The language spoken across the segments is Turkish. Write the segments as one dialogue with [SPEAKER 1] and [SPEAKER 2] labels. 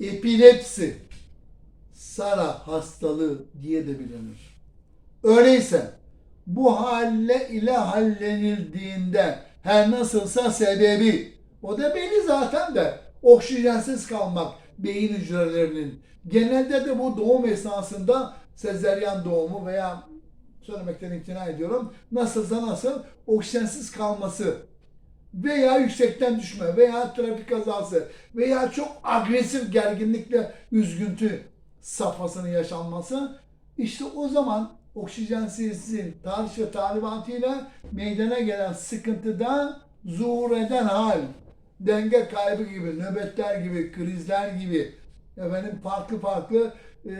[SPEAKER 1] epilepsi, Sara hastalığı diye de bilinir. Öyleyse bu halle ile hallenildiğinde her nasılsa sebebi o da belli zaten de oksijensiz kalmak beyin hücrelerinin genelde de bu doğum esnasında sezeryan doğumu veya söylemekten imtina ediyorum nasılsa nasıl oksijensiz kalması veya yüksekten düşme veya trafik kazası veya çok agresif gerginlikle üzgüntü safhasının yaşanması işte o zaman oksijensizliğin tarih ve talimatıyla meydana gelen sıkıntıda zuhur eden hal denge kaybı gibi, nöbetler gibi, krizler gibi efendim farklı farklı e,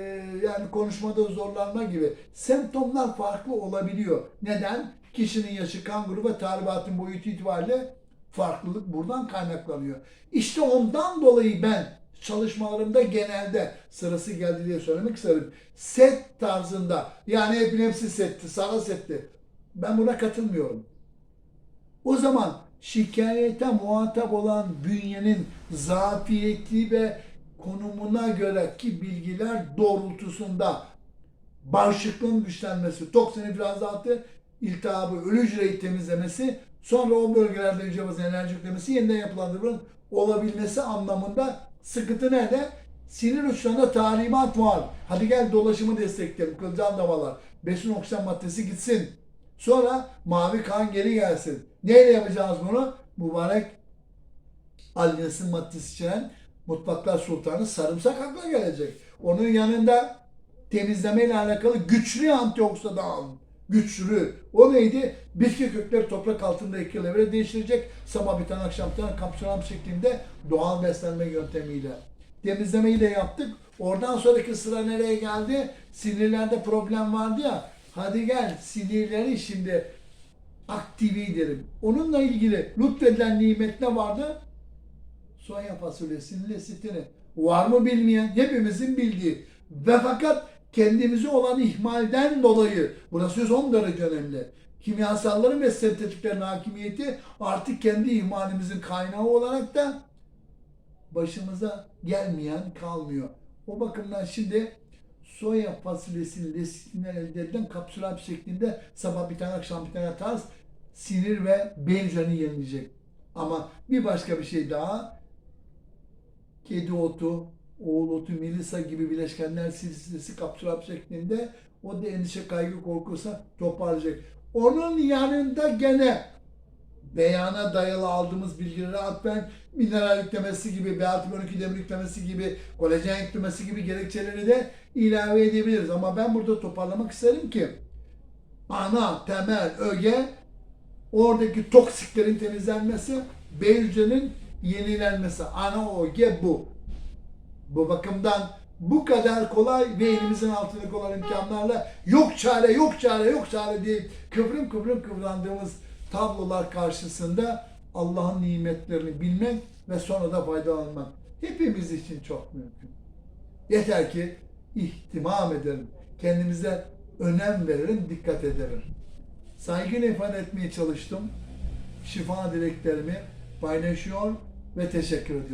[SPEAKER 1] yani konuşmada zorlanma gibi semptomlar farklı olabiliyor. Neden? Kişinin yaşı, kan grubu ve talimatın boyutu itibariyle farklılık buradan kaynaklanıyor. İşte ondan dolayı ben çalışmalarımda genelde sırası geldi diye söylemek isterim. Set tarzında yani epilepsi setti, sara setti. Ben buna katılmıyorum. O zaman şikayete muhatap olan bünyenin zafiyeti ve konumuna göre ki bilgiler doğrultusunda bağışıklığın güçlenmesi, toksin ifrazatı, iltihabı, ölü hücreyi temizlemesi, sonra o bölgelerde hücre bazı enerji yüklemesi, yeniden yapılandırmanın olabilmesi anlamında sıkıntı nerede? Sinir uçlarında talimat var. Hadi gel dolaşımı destekleyelim, kılcal davalar, besin oksijen maddesi gitsin. Sonra mavi kan geri gelsin. Neyle yapacağız bunu? Mübarek allinesin maddesi içeren mutfaklar sultanı sarımsak akla gelecek. Onun yanında temizleme ile alakalı güçlü antioksidan, güçlü. O neydi? Bitki kökleri toprak altında iki levre değiştirecek. Sabah bir tane akşam bir tane kapsülam şeklinde doğal beslenme yöntemiyle. Temizlemeyi de yaptık. Oradan sonraki sıra nereye geldi? Sinirlerde problem vardı ya. Hadi gel sinirleri şimdi aktive edelim. Onunla ilgili lütfedilen nimet ne vardı? soya fasulyesinin lesitini. Var mı bilmeyen? Hepimizin bildiği. Ve fakat kendimize olan ihmalden dolayı, burası son derece önemli. Kimyasalların ve sentetiklerin hakimiyeti artık kendi ihmalimizin kaynağı olarak da başımıza gelmeyen kalmıyor. O bakımdan şimdi soya fasulyesinin lesitinden elde edilen kapsülat şeklinde sabah bir tane akşam bir tane tarz sinir ve benzeni yenilecek. Ama bir başka bir şey daha kedi otu, oğul otu, melisa gibi bileşkenler silsilesi kapsülap şeklinde o da endişe, kaygı, korkusa toparlayacak. Onun yanında gene beyana dayalı aldığımız bilgilere atfen mineral yüklemesi gibi, B6 demir yüklemesi gibi, kolajen yüklemesi gibi gerekçeleri de ilave edebiliriz. Ama ben burada toparlamak isterim ki ana, temel, öge oradaki toksiklerin temizlenmesi, B hücrenin yenilenmesi. Ana öge bu. Bu bakımdan bu kadar kolay ve elimizin altındaki olan imkanlarla yok çare, yok çare, yok çare diye kıvrım kıvrım kıvrandığımız tablolar karşısında Allah'ın nimetlerini bilmek ve sonra da faydalanmak hepimiz için çok mümkün. Yeter ki ihtimam edelim. Kendimize önem verelim, dikkat edelim. Saygıyla ifade etmeye çalıştım. Şifa dileklerimi paylaşıyor ve teşekkür ediyorum.